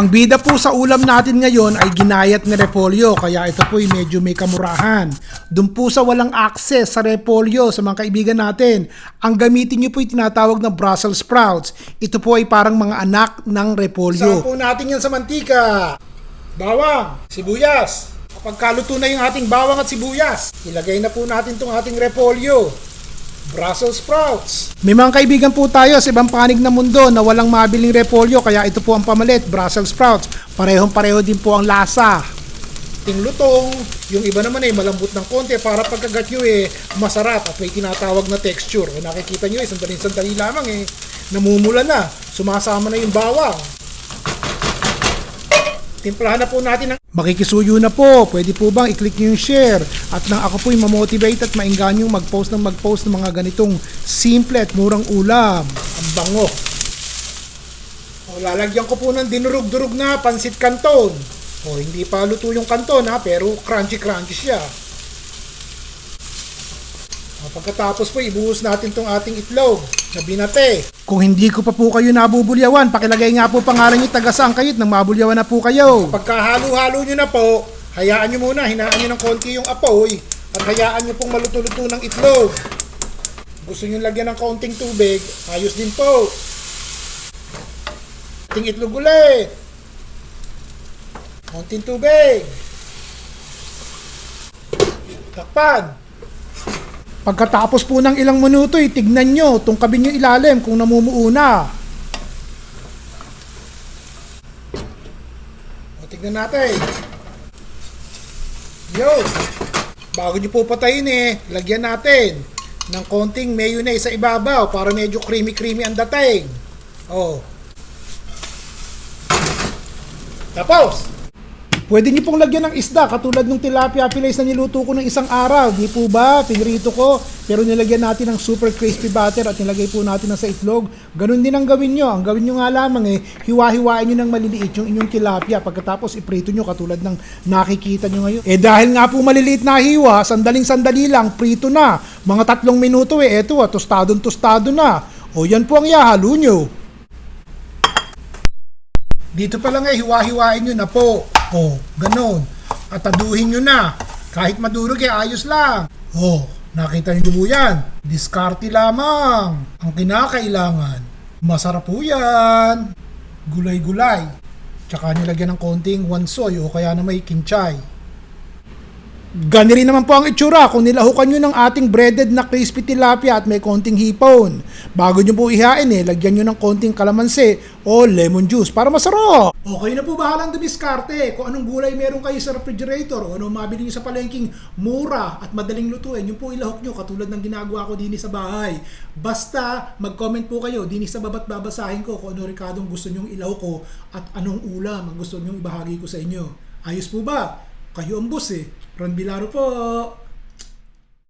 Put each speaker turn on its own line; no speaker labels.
Ang bida po sa ulam natin ngayon ay ginayat na repolyo kaya ito po ay medyo may kamurahan. Doon po sa walang access sa repolyo sa mga kaibigan natin, ang gamitin nyo po ay tinatawag na Brussels sprouts. Ito po ay parang mga anak ng repolyo. Saan po natin yan sa mantika? Bawang, sibuyas. Kapag kaluto na yung ating bawang at sibuyas, ilagay na po natin itong ating repolyo. Brussels sprouts. May mga kaibigan po tayo sa ibang panig ng mundo na walang mabiling repolyo kaya ito po ang pamalit, Brussels sprouts. Parehong pareho din po ang lasa. Ting lutong, yung iba naman ay malambot ng konti para pagkagat nyo eh masarap at may tinatawag na texture. Kung nakikita nyo eh, sandali-sandali lamang eh, namumula na, sumasama na yung bawang. Timplahan na po natin ang... Makikisuyo na po. Pwede po bang i-click nyo yung share? At nang ako po'y mamotivate at mainggan yung mag-post ng mag-post ng mga ganitong simple at murang ulam. Ang bango. O, lalagyan ko po ng dinurog-durog na pansit canton. O, hindi pa luto yung canton ha, pero crunchy-crunchy siya. Pagkatapos po, ibuhos natin tong ating itlog na binate. Kung hindi ko pa po kayo nabubulyawan, pakilagay nga po pangalan niyo tagasang kayot nang mabulyawan na po kayo. Pagkahalo-halo nyo na po, hayaan nyo muna, hinaan nyo ng konti yung apoy at hayaan nyo pong maluto-luto ng itlog. Gusto nyo lagyan ng kaunting tubig, ayos din po. Ting itlog ulit. Konting tubig. Takpan. Pagkatapos po ng ilang minuto, eh, tignan nyo, tungkabin nyo ilalim kung namumuo na. O, tignan natin. Yo! Bago nyo po patayin eh, lagyan natin ng konting mayonnaise sa ibabaw para medyo creamy-creamy ang dating. Oh. Tapos, Pwede niyo pong lagyan ng isda katulad ng tilapia fillets na niluto ko ng isang araw. Di po ba? Pinrito ko. Pero nilagyan natin ng super crispy butter at nilagay po natin na sa itlog. Ganun din ang gawin nyo. Ang gawin nyo nga lamang eh, hiwa-hiwain nyo ng maliliit yung inyong tilapia. Pagkatapos iprito nyo katulad ng nakikita nyo ngayon. Eh dahil nga po maliliit na hiwa, sandaling sandali lang, prito na. Mga tatlong minuto eh, eto ah, tostadong tostado na. O yan po ang ihahalo nyo. Dito pa lang eh, hiwa-hiwain nyo na po. Oh, ganon. At taduhin nyo na. Kahit madurog eh, ayos lang. Oh, nakita nyo po yan. Diskarte lamang. Ang kinakailangan. Masarap po yan. Gulay-gulay. Tsaka nilagyan ng konting wansoy o kaya na may kinchay. Gani rin naman po ang itsura kung nilahukan nyo ng ating breaded na crispy tilapia at may konting hipon. Bago nyo po ihain eh, lagyan nyo ng konting kalamansi o lemon juice para masarap. Okay na po bahalang dumiskarte kung anong gulay meron kayo sa refrigerator o anong mabili nyo sa palengking mura at madaling lutuin. Yung po ilahok nyo katulad ng ginagawa ko din sa bahay. Basta mag-comment po kayo din sa babat babasahin ko kung ano rikadong gusto nyong ilahok ko at anong ulam ang gusto nyong ibahagi ko sa inyo. Ayos po ba? Kayo ang boss eh. Ron Bilaro po.